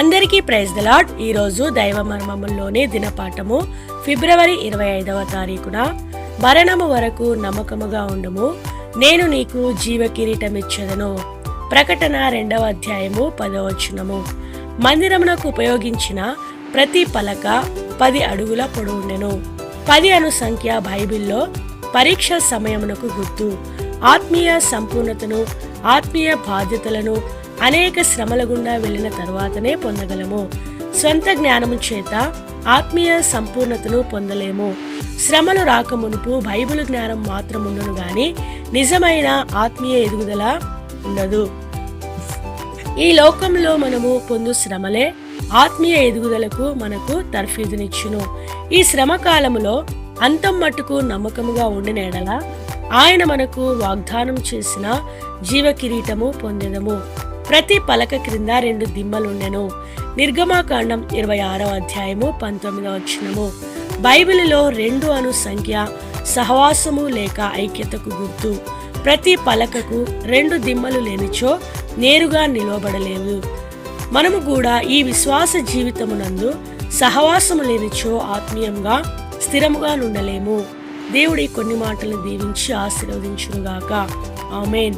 అందరికీ praise the lord ఈరోజు దైవ మర్మముల్లోని దినపాఠము ఫిబ్రవరి ఇరవై ఐదవ తారీఖున. మరణము వరకు నమ్మకముగా ఉండము. నేను నీకు జీవ కిరీటమిచ్చదను ప్రకటన రెండవ అధ్యాయము పదవచనము మందిరమునకు ఉపయోగించిన ప్రతి పలక పది అడుగుల పొడవుండెను. పది అను సంఖ్య బైబిల్లో పరీక్ష సమయమునకు గుర్తు. ఆత్మీయ సంపూర్ణతను ఆత్మీయ బాధ్యతలను అనేక శ్రమల గుండా వెళ్ళిన తరువాతనే పొందగలము. స్వంత జ్ఞానము చేత ఆత్మీయ సంపూర్ణతను పొందలేము. శ్రమలు రాకమునుపు బైబిల్ జ్ఞానం మాత్రం ఉండును గాని నిజమైన ఆత్మీయ ఎదుగుదల ఉండదు ఈ లోకంలో మనము పొందు శ్రమలే ఆత్మీయ ఎదుగుదలకు మనకు తర్ఫీదునిచ్చును. ఈ శ్రమ కాలములో అంతం మట్టుకు నమ్మకముగా ఉండిన ఎడల ఆయన మనకు వాగ్దానం చేసిన జీవ కిరీటము పొందెదము. ప్రతి పలక క్రింద రెండు దిమ్మలుండెను నిర్గమాకాండం ఇరవై ఆరో అధ్యాయము పంతొమ్మిదవ వచనము. బైబిల్లో రెండు అను సంఖ్య సహవాసము లేక ఐక్యతకు గుర్తు. ప్రతి పలకకు రెండు దిమ్మలు లేనిచో నేరుగా నిలవబడలేవు. మనము కూడా ఈ విశ్వాస జీవితమునందు సహవాసము లేనిచో ఆత్మీయంగా స్థిరముగా నుండలేము. దేవుడి కొన్ని మాటలు దీవించి ఆశీర్వదించునుగాక. ఆమెన్.